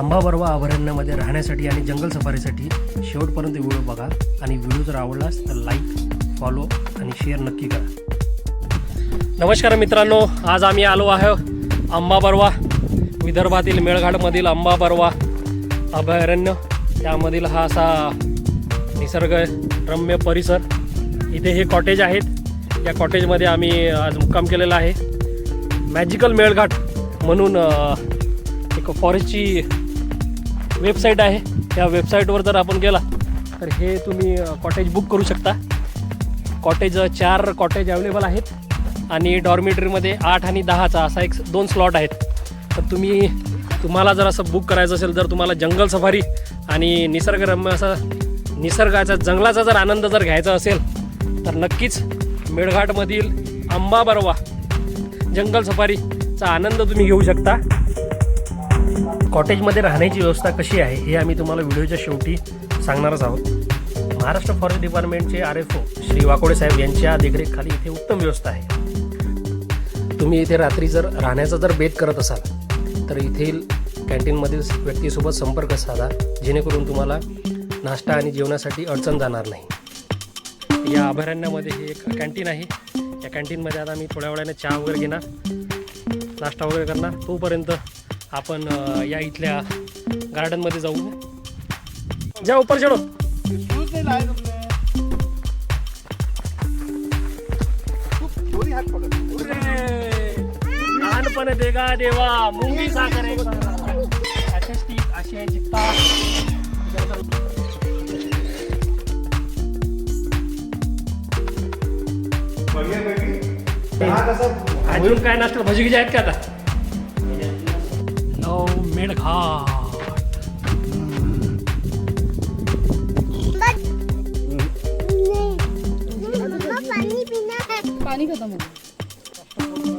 अंबाबरवा अभयारण्यामध्ये राहण्यासाठी आणि जंगल सफारीसाठी शेवटपर्यंत व्हिडिओ बघा. आणि व्हिडिओ जर आवडलास तर लाईक फॉलो आणि शेअर नक्की करा. नमस्कार मित्रांनो आज आम्ही आलो आहे अंबाबर्वा विदर्भातील मेळघाटमधील अंबाबर्वा अभयारण्य. त्यामधील हा असा निसर्ग रम्य परिसर. इथे हे कॉटेज आहेत. या कॉटेजमध्ये आम्ही आज मुक्काम केलेला आहे. मॅजिकल मेळघाट म्हणून एक फॉरेस्टची वेबसाईट आहे. त्या वेबसाईटवर जर आपण गेला तर हे तुम्ही कॉटेज बुक करू शकता. कॉटेज चार कॉटेज अवेलेबल आहेत आणि डॉर्मेटरीमध्ये आठ आणि दहाचा असा एक दोन स्लॉट आहेत. तर तुम्ही तुम्हाला जर असं बुक करायचं असेल जर तुम्हाला जंगल सफारी आणि निसर्गरम्य असं निसर्गाचा जंगलाचा जर आनंद जर घ्यायचा असेल तर नक्कीच मेळघाटमधील अंबाबरवा जंगल सफारीचा आनंद तुम्ही घेऊ शकता. कॉटेजमध्ये राहण्याची व्यवस्था कशी आहे हे आम्ही तुम्हाला व्हिडिओच्या शेवटी सांगणारच आहोत. Maharashtra forest डिपार्टमेंटचे R F O Shri Wakode साहेब यांच्या देखरेखखाली इथे उत्तम व्यवस्था आहे. तुम्ही इथे रात्री जर राहण्याचा जर बेत करत असाल तर येथील कॅन्टीनमधील व्यक्तीसोबत संपर्क साधा जेणेकरून तुम्हाला नाश्ता आणि जेवणासाठी अडचण जाणार नाही. या अभयारण्यामध्ये हे एक कॅन्टीन आहे. या कॅन्टीनमध्ये आता मी थोड्या वेळाने चहा वगैरे घेणार नाश्ता वगैरे करणार. तोपर्यंत आपण या इथल्या गार्डनमध्ये जाऊ. जा उपर चढो. लहानपण देगा देवा? मुंगी साखर एक असे चित्ता. अजून काय नाश्ता भजी गिजी आहेत का आता? मेळघाट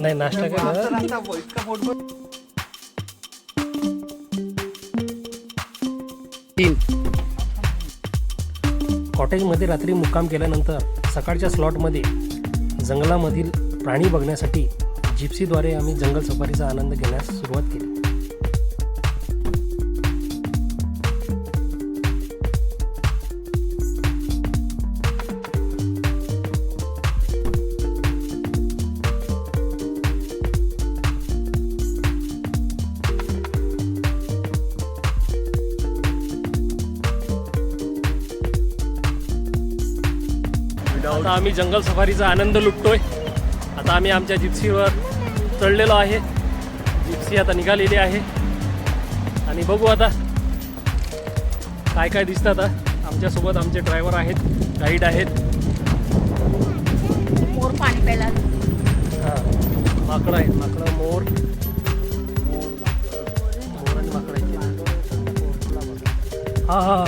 नाही नाश्ता केला? तीन. कॉटेजमध्ये रात्री मुक्काम केल्यानंतर सकाळच्या स्लॉटमध्ये जंगलामधील प्राणी बघण्यासाठी जिप्सीद्वारे आम्ही जंगल सफारीचा आनंद घेण्यास सुरुवात केली. आता आम्ही जंगल सफारीचा आनंद लुटतोय. आता आम्ही आमच्या जिप्सीवर चढलेलो आहे. जिप्सी आता निघालेली आहे. आणि बघू आता काय काय दिसतं आता. आमच्यासोबत आमचे ड्रायव्हर आहेत गाईड आहेत. मोर पाणी प्यायला. हां माकडं आहेत माकडं मोर. मोर आणि माकडं आहेत. हां हां.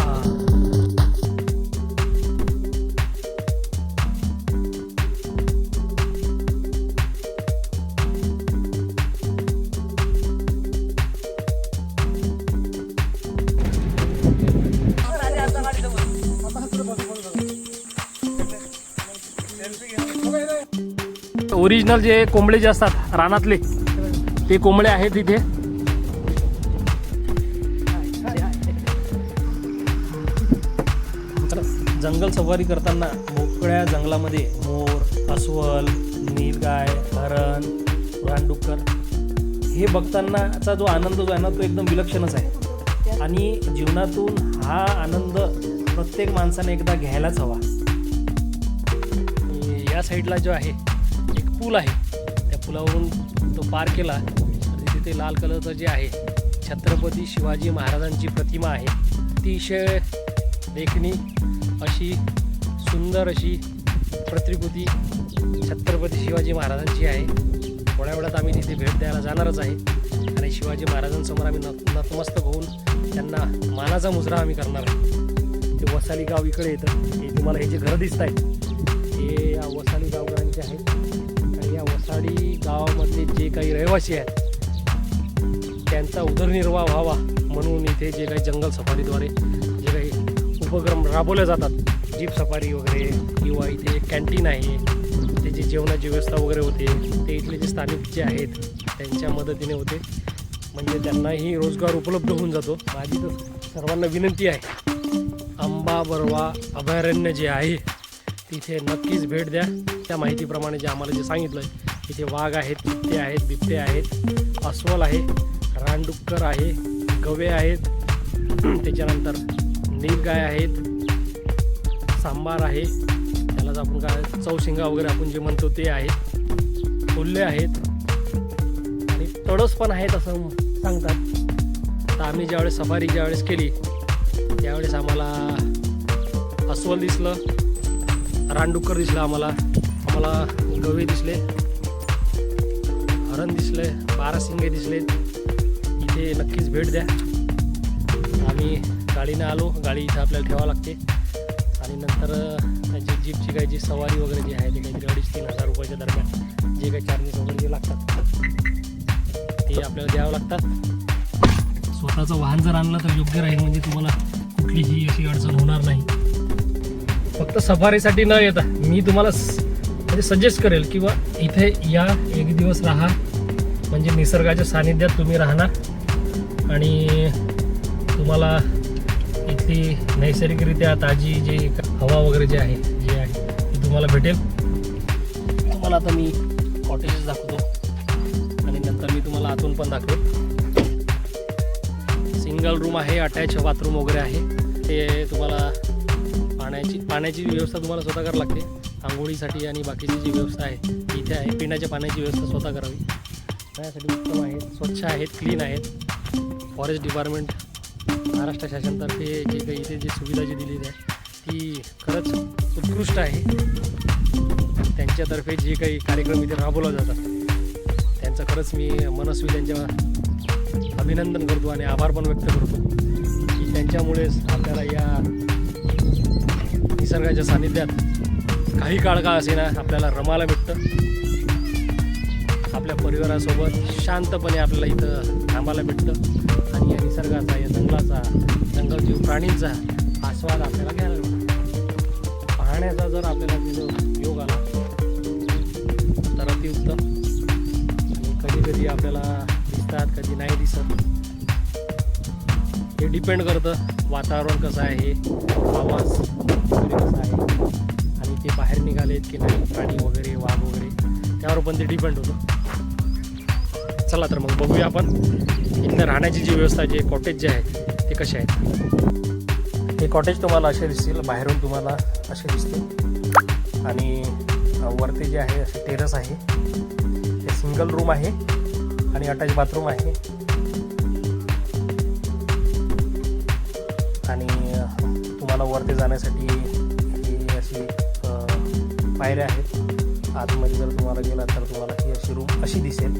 ओरिजिनल जे कोंबडे जे असतात रानातले ते कोंबडे आहेत इथे. जंगल सफारी करताना मोकळ्या जंगलामध्ये मोर अस्वल नीलगाय हरण रानडुक्कर हे बघतानाचा जो आनंद जो आहे ना तो एकदम विलक्षणच आहे. आणि जीवनातून हा आनंद प्रत्येक माणसाने एकदा घ्यायलाच हवा. या साईडला जो आहे पूल आहे. त्या पुलावरून तो पार केला तर तिथे लाल कलरचं जे आहे छत्रपती शिवाजी महाराजांची प्रतिमा आहे. अतिशय देखणी अशी सुंदर अशी प्रतिकृती छत्रपती शिवाजी महाराजांची आहे. थोड्या वेळात आम्ही तिथे भेट द्यायला जाणारच आहे. आणि शिवाजी महाराजांसमोर आम्ही न नतमस्तक होऊन त्यांना मानाचा मुजरा आम्ही करणार आहे ते वसाली गाव इकडे येतं. हे तुम्हाला हे जे घरं दिसत आहेत हे वसाली गावकरांचे आहेत आणि गावामध्ये गावामधले जे काही रहिवासी आहेत त्यांचा उदरनिर्वाह व्हावा म्हणून इथे जे काही जंगल सफारीद्वारे जे काही उपक्रम राबवले जातात जीप सफारी वगैरे किंवा इथे एक कॅन्टीन आहे त्याची जेवणाची व्यवस्था वगैरे होते ते इथले जे स्थानिक जे आहेत त्यांच्या मदतीने होते. म्हणजे त्यांनाही रोजगार उपलब्ध होऊन जातो. माझी तर सर्वांना विनंती आहे आंबा बरवा अभयारण्य जे आहे तिथे नक्कीच भेट द्या. त्या माहितीप्रमाणे जे आम्हाला जे सांगितलं आहे इथे वाघ आहेत चित्ते आहेत बिबटे आहेत अस्वल आहे रानडुक्कर आहे गवे आहेत त्याच्यानंतर नीलगाय आहेत सांबार आहे त्यालाच आपण काय चौशिंगा वगैरे आपण जे म्हणतो ते आहेत फुल्ले आहेत आणि तडस पण आहेत असं सांगतात. तर आम्ही ज्यावेळेस सफारी ज्यावेळेस केली त्यावेळेस आम्हाला अस्वल दिसलं रानडुक्कर दिसलं आम्हाला आम्हाला गवे दिसले. हरण दिसलं बारा सिंगे दिसले इथे नक्कीच भेट द्या. आम्ही गाडीनं आलो गाडी इथं आपल्याला ठेवावं लागते. आणि नंतर त्यांची जीपची काही जी सवारी वगैरे जी आहे ते काहीतरी अडीच तीन हजार रुपयाच्या दरम्यान जे काही चार्जेस वगैरे जे लागतात ते आपल्याला द्यावं लागतात. स्वतःचं वाहन जर आणलं तर योग्य राहील म्हणजे तुम्हाला कुठलीही अशी अडचण होणार नाही. फक्त सफारीसाठी न येता मी तुम्हाला म्हणजे सजेस्ट करेल किंवा इथे या एक दिवस राहा. म्हणजे निसर्गाच्या सानिध्यात तुम्ही राहणार. आणि तुम्हाला इथली नैसर्गिकरित्या ताजी जे हवा वगैरे जे आहे जे आहे ती तुम्हाला भेटेल. तुम्हाला आता मी कॉटेजेस दाखवतो. आणि नंतर मी तुम्हाला आतून पण दाखवेल. सिंगल रूम आहे अटॅच बाथरूम वगैरे आहे. ते तुम्हाला पाण्याची पाण्याची व्यवस्था तुम्हाला स्वतः करावी लागते. आंघोळीसाठी आणि बाकीची जी व्यवस्था आहे इथे आहे पिण्याच्या पाण्याची व्यवस्था स्वतः करावी. त्यासाठी उत्तम आहेत स्वच्छ आहेत क्लीन आहेत. फॉरेस्ट डिपार्टमेंट महाराष्ट्र शासनातर्फे जे काही इथे जी सुविधा जी दिलेली आहे ती खरंच उत्कृष्ट आहे. त्यांच्यातर्फे जे काही कार्यक्रम इथे राबवला जातात त्यांचं खरंच मी मनस्वी त्यांच्या अभिनंदन करतो आणि आभार पण व्यक्त करतो. की त्यांच्यामुळेच आपल्याला या निसर्गाच्या सानिध्यात काही काळ का असेना आपल्याला रमायला भेटतं. आपल्या परिवारासोबत शांतपणे आपल्याला इथं थांबायला भेटतं. आणि या निसर्गाचा या जंगलाचा जंगलजीव प्राणींचा आस्वाद आपल्याला घ्यायला भेटतो. पाहण्याचा जर आपल्याला तिथं योग आला तर अतिउत्तम. आणि कधी कधी आपल्याला दिसतात कधी नाही दिसत. हे डिपेंड करतं वातावरण कसं आहे आवाज कसं कसा आहे. ते बाहेर निघालेत की नाही प्राणी वगैरे वाघ वगैरे त्यावर पण ते डिपेंड होतं. चला तर मग बघूया आपण. इथं राहण्याची जी व्यवस्था जे कॉटेज जे आहे ते कसे आहेत. हे कॉटेज तुम्हाला असे दिसतील बाहेरून तुम्हाला असे दिसतील. आणि वरती जे आहे असे टेरस आहे. ते सिंगल रूम आहे आणि अटॅच बाथरूम आहे. आणि तुम्हाला वरती जाण्यासाठी पायऱ्या आहेत. आतमध्ये जर तुम्हाला गेला तर तुम्हाला ही अशी रूम अशी दिसेल.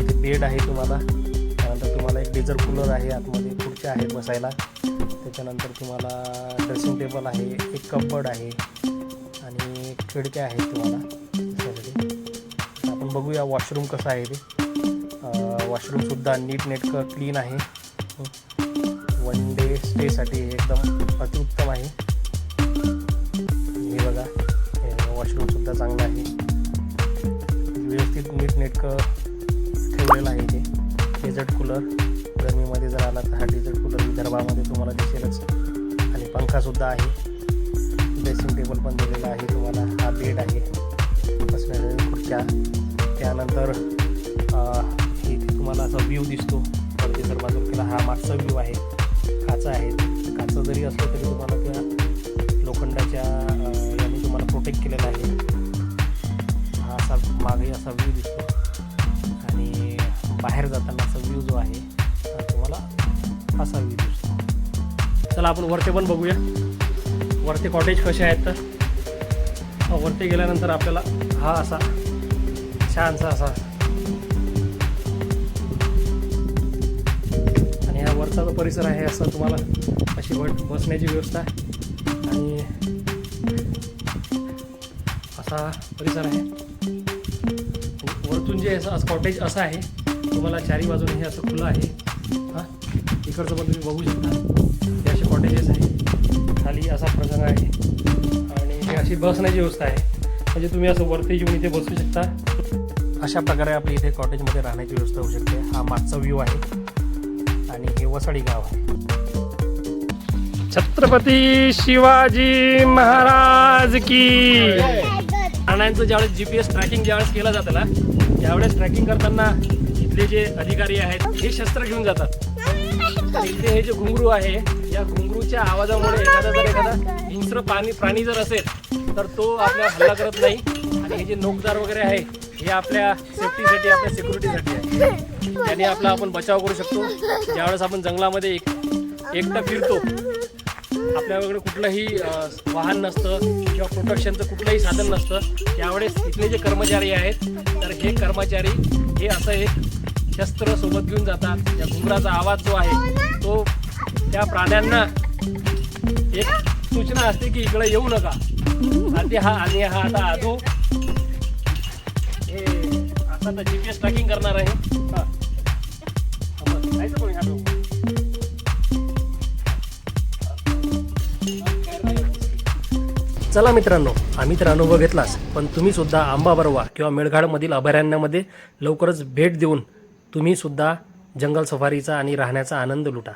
इथे बेड आहे तुम्हाला. त्यानंतर तुम्हाला एक डेझर कूलर आहे आतमध्ये. खुर्च्या आहेत बसायला. त्याच्यानंतर तुम्हाला ड्रेसिंग टेबल आहे एक कपबोर्ड आहे आणि खिडक्या आहेत तुम्हाला बसायसाठी आपण बघूया वॉशरूम कसं आहे ते. वॉशरूमसुद्धा नीटनेटकं क्लीन आहे. वन डे स्टेसाठी एकदम अतिउत्तम आहे. हे बघा. वॉशरूमसुद्धा चांगलं आहे. व्यवस्थित नीटनेटकं ठेवलेलं आहे ते. डेझर्ट कूलर गरमीमध्ये जर आला तर हा डेझर्ट कूलर विदर्भामध्ये तुम्हाला दिसेलच. आणि पंखासुद्धा आहे. ड्रेसिंग टेबल पण दिलेला आहे तुम्हाला. हा बेड आहे. बसण्याच्या खुर्च्या. त्यानंतर इथे तुम्हाला असा व्ह्यू दिसतो. वरती जर बाजूला केला हा मागचा व्ह्यू आहे. काचा आहे. काचा जरी असलं तरी तुम्हाला त्या लोखंडाच्या प्रोटेक्ट केलेला आहे. हा असा मागे असा व्ह्यू दिसतो. आणि बाहेर जाताना असा व्ह्यू जो आहे तुम्हाला असा व्ह्यू दिसतो. चला आपण वरते पण बघूया. वरते कॉटेज कसे आहेत तर? वरती गेल्यानंतर आपल्याला हा असा छानसा असा. आणि हा वरचा जो परिसर आहे असं तुम्हाला अशी बट बसण्याची व्यवस्था आणि असा परिसर आहे. वरतून जे असं कॉटेज असं आहे तुम्हाला चारी बाजूने हे असं खुलं आहे. हां इकडचं पण तुम्ही बघू शकता. हे असे कॉटेजेस आहे. खाली असा प्रसंग आहे. आणि हे अशी बसण्याची व्यवस्था आहे. म्हणजे तुम्ही असं वरती येऊन इथे बसू शकता. अशा प्रकारे आपल्या इथे कॉटेजमध्ये राहण्याची व्यवस्था होऊ शकते. हा मागचा व्ह्यू आहे. आणि हे वसाडी गाव आहे. छत्रपती शिवाजी महाराज की प्राण्यांचं ज्यावेळेस जी पी एस ट्रॅकिंग ज्यावेळेस केलं जातं ना त्यावेळेस ट्रॅकिंग करताना इथले जे अधिकारी आहेत हे शस्त्र घेऊन जातात. तर इथे हे जे घुंगरू आहे या घुंगरूच्या आवाजामुळे एखादा जर एखादा हिंस्र प्राणी प्राणी जर असेल तर तो आपल्या हल्ला करत नाही. आणि हे जे नोकदार वगैरे आहे हे आपल्या सेफ्टीसाठी आपल्या सिक्युरिटीसाठी आहे. त्याने आपला आपण बचाव करू शकतो. ज्यावेळेस आपण जंगलामध्ये एक एकटा फिरतो आपल्याकडे कुठलंही वाहन नसतं किंवा प्रोटेक्शनचं कुठलंही साधन नसतं. त्यावेळेस इथले जे कर्मचारी आहेत तर हे कर्मचारी हे असं एक शस्त्र सोबत घेऊन जातात. या घुंगराचा आवाज जो आहे तो त्या प्राण्यांना एक सूचना असते की इकडे येऊ नका. आणि हा आणि हा आता आजू. हे आता जी पी एस ट्रॅकिंग करणार आहे. हा. जायचं कोणी? हा, चला मित्रांनो आम्ही तर अनुभव घेतलाच पण तुम्ही सुद्धा आंबा बरवा किंवा मेळघाटमधील अभयारण्यामध्ये लवकरच भेट देऊन तुम्ही सुद्धा जंगल सफारीचा आणि राहण्याचा आनंद लुटा.